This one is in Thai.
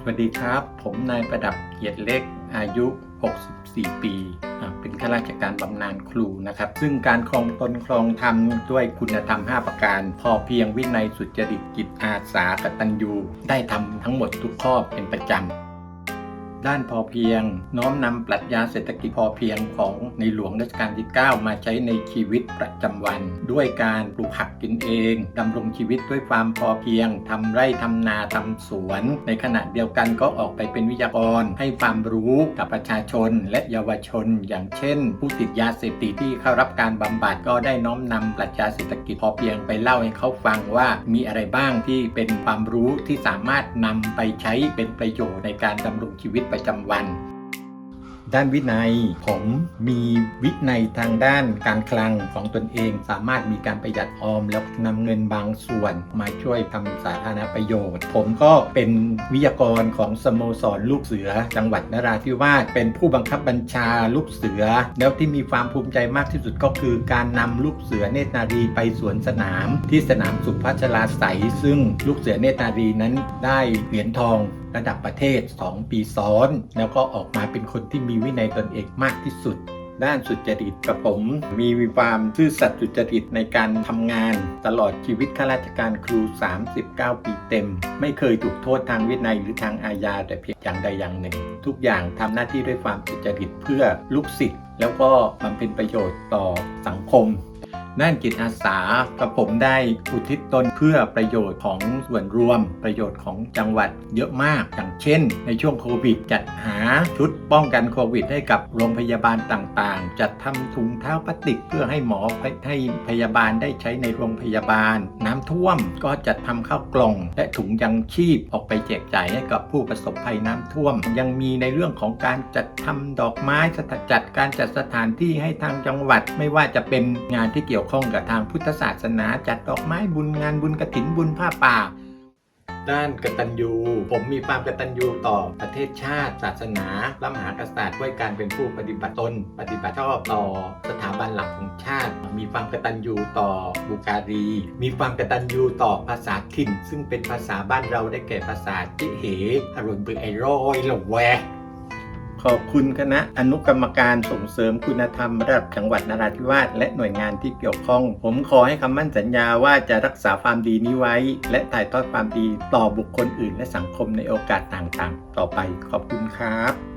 สวัสดีครับ ผมนายประดับเกียรติเล็กอายุ 64 ปีอ่าเป็นข้าราชการบำนาญครูนะครับ ซึ่งการครองตนครองธรรมด้วยคุณธรรม 5 ประการ พอเพียงวินัยสุจริตจิตอาสากตัญญู ได้ทำทั้งหมดทุกข้อเป็นประจำ ด้านพอเพียง น้อมนำปรัชญาเศรษฐกิจพอเพียงของในหลวงรัชกาลที่ 9 มาใช้ในชีวิตประจำวัน ด้วยการปลูกผักกินเองดำรงชีวิตด้วยความพอเพียงทำไร่ทำนาทำสวน ในขณะเดียวกันก็ออกไปเป็นวิทยากร ให้ความรู้กับประชาชนและเยาวชน อย่างเช่น ผู้ติดยาเสพติดที่เข้ารับการบำบัดก็ได้น้อมนำปรัชญาเศรษฐกิจพอเพียงไปเล่าให้เขาฟังว่ามีอะไรบ้างที่เป็นความรู้ที่สามารถนำไปใช้เป็นประโยชน์ในการดำรงชีวิตประจำวัน ด้านวินัยผมมีวินัยทางด้านการคลังของตนเอง สามารถมีการประหยัดออม แล้วนำเงินบางส่วนมาช่วยทำสาธารณประโยชน์ ผมก็เป็นวิทยากรของสโมสรลูกเสือ จังหวัดนราธิวาสเป็นผู้บังคับบัญชาลูกเสือ แล้วที่มีความภูมิใจมากที่สุดก็คือการนำลูกเสือเนตรนารีไปสวนสนาม ที่สนามสุพัชราไสยซึ่งลูกเสือเนตรนารีนั้นได้เหรียญทอง ระดับประเทศ 2 ปีซ้อน แล้วก็ออกมาเป็นคนที่มีวินัยตนเองมากที่สุด ด้านสุจริตกับผม มีความซื่อสัตย์สุจริตในการทำงาน ตลอดชีวิตข้าราชการครู 39 ปีเต็ม ไม่เคยถูกโทษทางวินัยหรือทางอาญาแต่เพียงอย่างใดอย่างหนึ่ง ทุกอย่างทำหน้าที่ด้วยความสุจริตเพื่อลูกศิษย์แล้วก็บำเพ็ญประโยชน์ต่อสังคม ด้านจิตอาสากับผมได้อุทิศตนเพื่อประโยชน์ของส่วนรวม ประโยชน์ของจังหวัดเยอะมาก อย่างเช่น ในช่วงโควิดจัดหาชุดป้องกันโควิด ให้กับโรงพยาบาลต่างๆ จัดทำถุงเท้าพลาสติก เพื่อให้หมอให้พยาบาลได้ใช้ในโรงพยาบาล น้ำท่วมก็จัดทำข้าวกล่อง และถุงยังชีพออกไปแจกจ่ายให้กับผู้ประสบภัยน้ำท่วม ยังมีในเรื่องของการจัดทำดอกไม้สถานจัดการจัดสถานที่ให้ทางจังหวัดไม่ว่าจะเป็นงานที่เกี่ยวข้องกับทางพุทธศาสนา จัดดอกไม้บุญงานบุญกระถินบุญผ้าป่า ด้านกตัญญูผมมีความกตัญญูต่อประเทศชาติ ศาสนาพระมหากษัตริย์ด้วยการเป็นผู้ปฏิบัติตน ปฏิบัติชอบต่อสถาบันหลักของชาติ มีความกตัญญูต่อบุการี มีความกตัญญูต่อภาษาถิ่น ซึ่งเป็นภาษาบ้านเราได้แก่ภาษาจิเหอรุณบือไอร้อยละแวะ ขอบคุณคณะอนุกรรมการส่งเสริมคุณธรรมระดับจังหวัดนราธิวาสและหน่วยงานที่เกี่ยวข้อง ผมขอให้คำมั่นสัญญาว่าจะรักษาความดีนี้ไว้ และถ่ายทอดความดีต่อบุคคลอื่น และสังคมในโอกาสต่างๆ ต่อไปขอบคุณครับ